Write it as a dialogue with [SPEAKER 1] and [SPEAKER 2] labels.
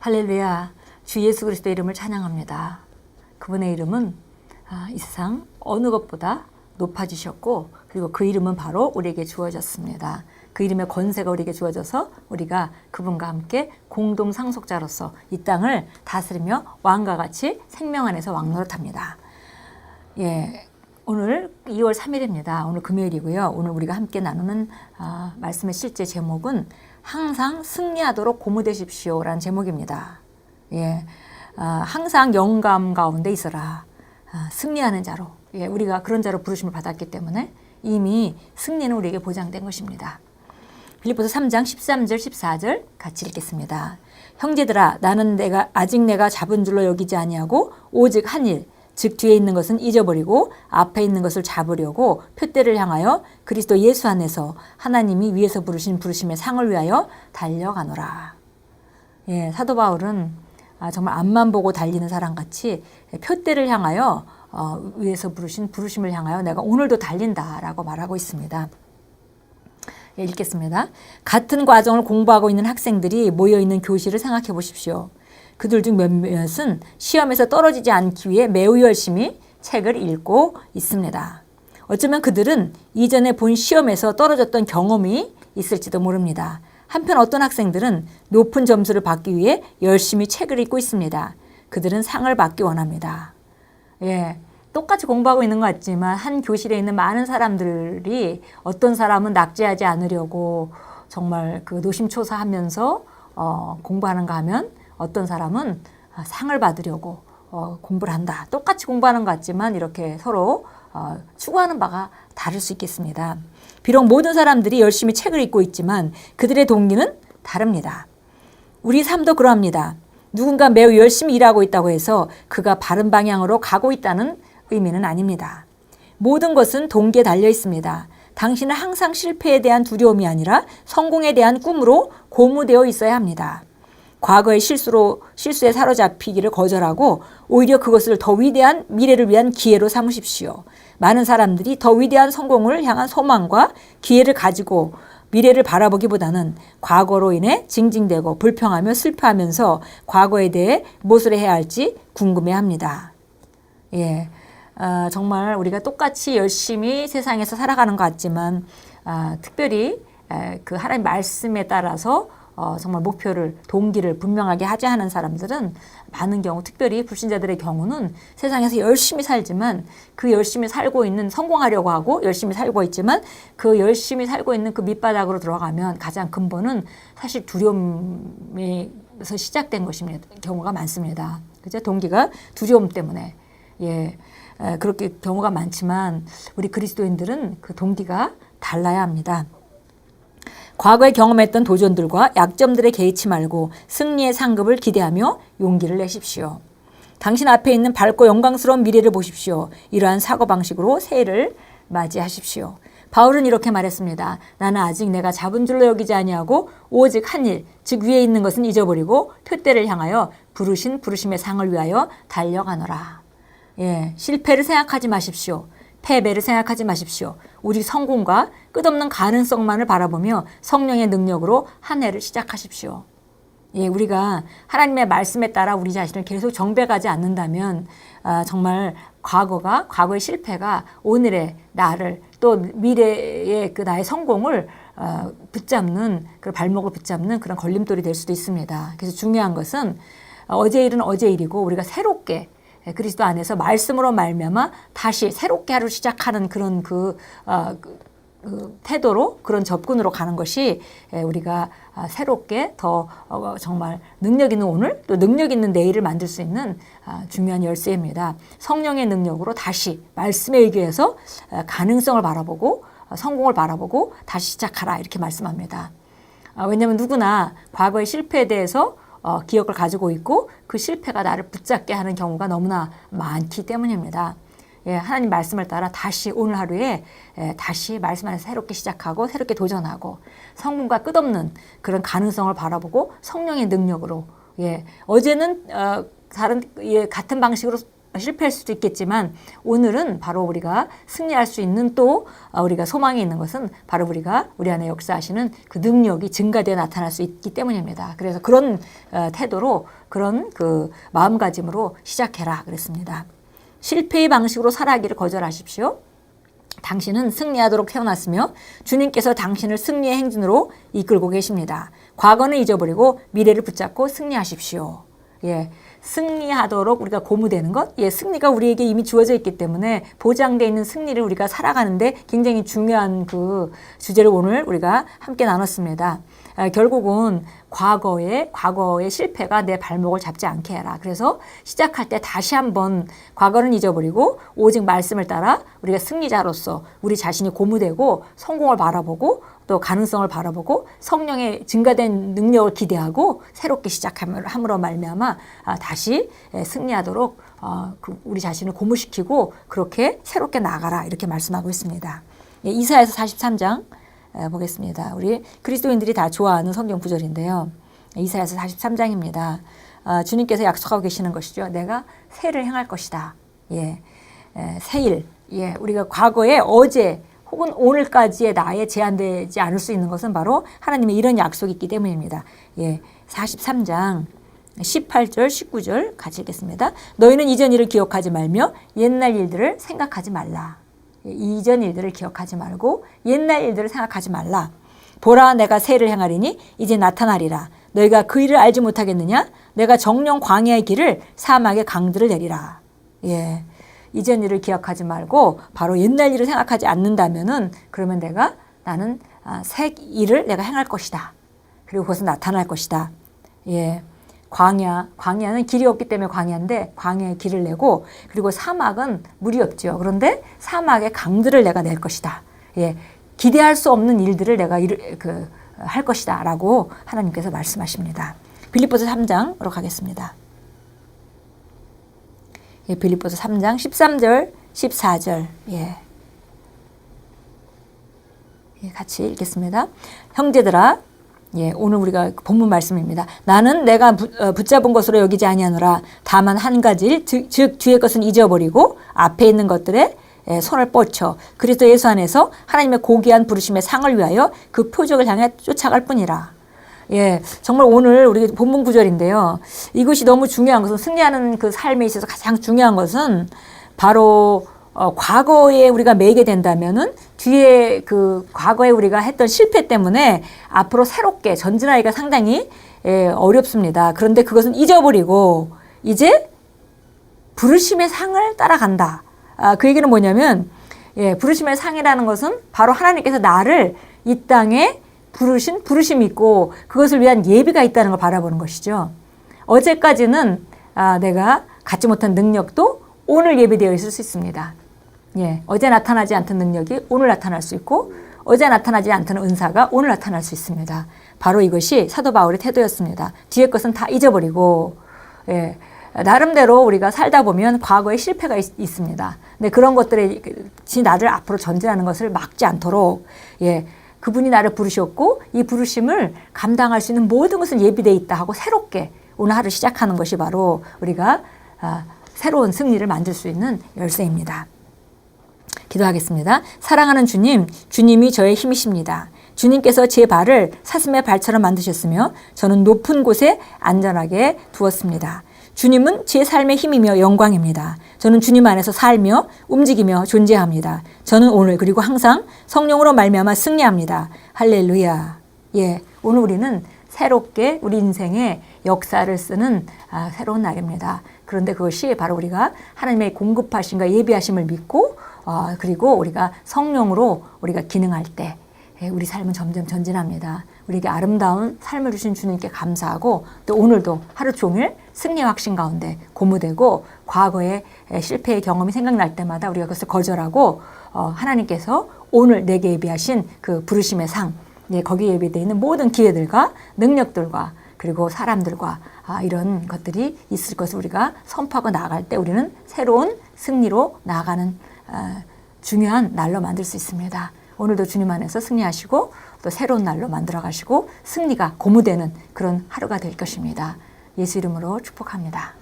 [SPEAKER 1] 할렐루야. 주 예수 그리스도의 이름을 찬양합니다. 그분의 이름은 아, 이 세상 어느 것보다 높아지셨고 그리고 그 이름은 바로 우리에게 주어졌습니다. 그 이름의 권세가 우리에게 주어져서 우리가 그분과 함께 공동 상속자로서 이 땅을 다스리며 왕과 같이 생명 안에서 왕노릇합니다. 예, 오늘 2월 3일입니다. 오늘 금요일이고요. 오늘 우리가 함께 나누는 아, 말씀의 실제 제목은 항상 승리하도록 고무되십시오라는 제목입니다. 예, 아, 항상 영감 가운데 있어라. 아, 승리하는 자로. 예, 우리가 그런 자로 부르심을 받았기 때문에 이미 승리는 우리에게 보장된 것입니다. 빌립보서 3장 13절 14절 같이 읽겠습니다. 형제들아 나는 내가 아직 내가 잡은 줄로 여기지 아니하고 오직 한일 즉 뒤에 있는 것은 잊어버리고 앞에 있는 것을 잡으려고 표대를 향하여 그리스도 예수 안에서 하나님이 위에서 부르신 부르심의 상을 위하여 달려가노라. 예, 사도 바울은 아, 정말 앞만 보고 달리는 사람 같이 표대를 향하여 어, 위에서 부르신 부르심을 향하여 내가 오늘도 달린다라고 말하고 있습니다. 예, 읽겠습니다. 같은 과정을 공부하고 있는 학생들이 모여 있는 교실을 생각해 보십시오. 그들 중 몇몇은 시험에서 떨어지지 않기 위해 매우 열심히 책을 읽고 있습니다. 어쩌면 그들은 이전에 본 시험에서 떨어졌던 경험이 있을지도 모릅니다. 한편 어떤 학생들은 높은 점수를 받기 위해 열심히 책을 읽고 있습니다. 그들은 상을 받기 원합니다. 예. 똑같이 공부하고 있는 것 같지만 한 교실에 있는 많은 사람들이 어떤 사람은 낙제하지 않으려고 정말 그 노심초사하면서 어, 공부하는가 하면 어떤 사람은 상을 받으려고 어, 공부를 한다. 똑같이 공부하는 것 같지만 이렇게 서로 어, 추구하는 바가 다를 수 있겠습니다. 비록 모든 사람들이 열심히 책을 읽고 있지만 그들의 동기는 다릅니다. 우리 삶도 그러합니다. 누군가 매우 열심히 일하고 있다고 해서 그가 바른 방향으로 가고 있다는 의미는 아닙니다. 모든 것은 동기에 달려 있습니다. 당신은 항상 실패에 대한 두려움이 아니라 성공에 대한 꿈으로 고무되어 있어야 합니다. 과거의 실수로 실수에 사로잡히기를 거절하고 오히려 그것을 더 위대한 미래를 위한 기회로 삼으십시오. 많은 사람들이 더 위대한 성공을 향한 소망과 기회를 가지고 미래를 바라보기보다는 과거로 인해 징징대고 불평하며 슬퍼하면서 과거에 대해 무엇을 해야 할지 궁금해합니다. 예, 어, 정말 우리가 똑같이 열심히 세상에서 살아가는 것 같지만 아, 특별히 에, 그 하나님 말씀에 따라서 어, 정말 목표를 동기를 분명하게 하지 않은 사람들은 많은 경우 특별히 불신자들의 경우는 세상에서 열심히 살지만 그 열심히 살고 있는 성공하려고 하고 열심히 살고 있지만 그 열심히 살고 있는 그 밑바닥으로 들어가면 가장 근본은 사실 두려움에서 시작된 것입니다. 경우가 많습니다. 그죠? 동기가 두려움 때문에 예 에, 그렇게 경우가 많지만 우리 그리스도인들은 그 동기가 달라야 합니다. 과거에 경험했던 도전들과 약점들에 개의치 말고 승리의 상급을 기대하며 용기를 내십시오. 당신 앞에 있는 밝고 영광스러운 미래를 보십시오. 이러한 사고 방식으로 새해를 맞이하십시오. 바울은 이렇게 말했습니다. 나는 아직 내가 잡은 줄로 여기지 아니하고 오직 한 일, 즉 위에 있는 것은 잊어버리고 표대를 향하여 부르신 부르심의 상을 위하여 달려가노라. 예, 실패를 생각하지 마십시오. 패배를 생각하지 마십시오. 오직 성공과 끝없는 가능성만을 바라보며 성령의 능력으로 한 해를 시작하십시오. 예, 우리가 하나님의 말씀에 따라 우리 자신을 계속 정배가지 않는다면 아, 정말 과거가 과거의 실패가 오늘의 나를 또 미래의 그 나의 성공을 어, 붙잡는 그 발목을 붙잡는 그런 걸림돌이 될 수도 있습니다. 그래서 중요한 것은 어제 일은 어제 일이고 우리가 새롭게 그리스도 안에서 말씀으로 말미암아 다시 새롭게 하루 시작하는 그런 그, 어, 그, 그 태도로 그런 접근으로 가는 것이 우리가 아, 새롭게 더 어, 정말 능력 있는 오늘 또 능력 있는 내일을 만들 수 있는 아, 중요한 열쇠입니다. 성령의 능력으로 다시 말씀에 의기해서 가능성을 바라보고 어, 성공을 바라보고 다시 시작하라 이렇게 말씀합니다. 아, 왜냐하면 누구나 과거의 실패에 대해서 어, 기억을 가지고 있고 그 실패가 나를 붙잡게 하는 경우가 너무나 많기 때문입니다. 예, 하나님 말씀을 따라 다시 오늘 하루에 예, 다시 말씀 안에서 새롭게 시작하고 새롭게 도전하고 성공과 끝없는 그런 가능성을 바라보고 성령의 능력으로 예, 어제는 어, 다른 예, 같은 방식으로 실패할 수도 있겠지만 오늘은 바로 우리가 승리할 수 있는 또 어, 우리가 소망이 있는 것은 바로 우리가 우리 안에 역사하시는 그 능력이 증가되어 나타날 수 있기 때문입니다. 그래서 그런 어, 태도로 그런 그 마음가짐으로 시작해라 그랬습니다. 실패의 방식으로 살아가기를 거절하십시오. 당신은 승리하도록 태어났으며 주님께서 당신을 승리의 행진으로 이끌고 계십니다. 과거는 잊어버리고 미래를 붙잡고 승리하십시오. 예. 승리하도록 우리가 고무되는 것, 예, 승리가 우리에게 이미 주어져 있기 때문에 보장되어 있는 승리를 우리가 살아가는데 굉장히 중요한 그 주제를 오늘 우리가 함께 나눴습니다. 아, 결국은 과거의 과거의 실패가 내 발목을 잡지 않게 해라. 그래서 시작할 때 다시 한번 과거는 잊어버리고 오직 말씀을 따라 우리가 승리자로서 우리 자신이 고무되고 성공을 바라보고 또 가능성을 바라보고 성령의 증가된 능력을 기대하고 새롭게 시작함으로 말미암아 아, 다시 예, 승리하도록 어, 그 우리 자신을 고무시키고 그렇게 새롭게 나가라 이렇게 말씀하고 있습니다. 예, 이사에서 43장 에, 보겠습니다. 우리 그리스도인들이 다 좋아하는 성경 구절인데요. 이사야서 43장입니다. 아, 주님께서 약속하고 계시는 것이죠. 내가 새를 행할 것이다. 예, 에, 새일. 예, 우리가 과거에 어제 혹은 오늘까지의 나에 제한되지 않을 수 있는 것은 바로 하나님의 이런 약속이 있기 때문입니다. 예, 43장 18절, 19절 같이 읽겠습니다. 너희는 이전 일을 기억하지 말며 옛날 일들을 생각하지 말라. 예, 이전 일들을 기억하지 말고 옛날 일들을 생각하지 말라. 보라 내가 새를 행하리니 이제 나타나리라. 너희가 그 일을 알지 못하겠느냐? 내가 정령 광야의 길을 사막의 강들을 내리라. 예. 이전 일을 기억하지 말고 바로 옛날 일을 생각하지 않는다면은 그러면 내가 나는 아, 새 일을 내가 행할 것이다. 그리고 그것은 나타날 것이다. 예. 광야, 광야는 길이 없기 때문에 광야인데 광야에 길을 내고 그리고 사막은 물이 없죠. 그런데 사막에 강들을 내가 낼 것이다. 예. 기대할 수 없는 일들을 내가 일, 그, 할 것이다. 라고 하나님께서 말씀하십니다. 빌립보서 3장으로 가겠습니다. 예, 빌립보서 3장 13절, 14절. 예. 예, 같이 읽겠습니다. 형제들아, 예, 오늘 우리가 본문 말씀입니다. 나는 내가 부, 어, 붙잡은 것으로 여기지 아니하노라. 다만 한 가지, 즉, 즉 뒤의 것은 잊어버리고 앞에 있는 것들에 예, 손을 뻗쳐 그리스도 예수 안에서 하나님의 고귀한 부르심의 상을 위하여 그 표적을 향해 쫓아갈 뿐이라. 예, 정말 오늘 우리 본문 구절인데요. 이것이 너무 중요한 것은 승리하는 그 삶에 있어서 가장 중요한 것은 바로 어, 과거에 우리가 매게 된다면은 뒤에 그 과거에 우리가 했던 실패 때문에 앞으로 새롭게 전진하기가 상당히 예, 어렵습니다. 그런데 그것은 잊어버리고 이제 부르심의 상을 따라간다. 아, 그 얘기는 뭐냐면 예, 부르심의 상이라는 것은 바로 하나님께서 나를 이 땅에 부르신 부르심이 있고 그것을 위한 예비가 있다는 걸 바라보는 것이죠. 어제까지는 아, 내가 갖지 못한 능력도 오늘 예비되어 있을 수 있습니다. 예, 어제 나타나지 않던 능력이 오늘 나타날 수 있고 어제 나타나지 않던 은사가 오늘 나타날 수 있습니다. 바로 이것이 사도 바울의 태도였습니다. 뒤에 것은 다 잊어버리고 예, 나름대로 우리가 살다 보면 과거에 실패가 있, 습니다 근데 그런 것들이 지 나를 앞으로 전진하는 것을 막지 않도록 예, 그분이 나를 부르셨고 이 부르심을 감당할 수 있는 모든 것은 예비되어 있다 하고 새롭게 오늘 하루 시작하는 것이 바로 우리가 아, 새로운 승리를 만들 수 있는 열쇠입니다. 기도하겠습니다. 사랑하는 주님, 주님이 저의 힘이십니다. 주님께서 제 발을 사슴의 발처럼 만드셨으며 저는 높은 곳에 안전하게 두었습니다. 주님은 제 삶의 힘이며 영광입니다. 저는 주님 안에서 살며 움직이며 존재합니다. 저는 오늘 그리고 항상 성령으로 말미암아 승리합니다. 할렐루야. 예, 오늘 우리는 새롭게 우리 인생의 역사를 쓰는 아, 새로운 날입니다. 그런데 그것이 바로 우리가 하나님의 공급하심과 예비하심을 믿고 어, 그리고 우리가 성령으로 우리가 기능할 때 예, 우리 삶은 점점 전진합니다. 우리에게 아름다운 삶을 주신 주님께 감사하고 또 오늘도 하루 종일 승리 확신 가운데 고무되고 과거의 실패의 경험이 생각날 때마다 우리가 그것을 거절하고 어, 하나님께서 오늘 내게 예비하신 그 부르심의 상, 예, 거기에 예비되어 있는 모든 기회들과 능력들과 그리고 사람들과 아, 이런 것들이 있을 것을 우리가 선포하고 나갈 때 우리는 새로운 승리로 나아가는 어, 중요한 날로 만들 수 있습니다. 오늘도 주님 안에서 승리하시고 또 새로운 날로 만들어 가시고 승리가 고무되는 그런 하루가 될 것입니다. 예수 이름으로 축복합니다.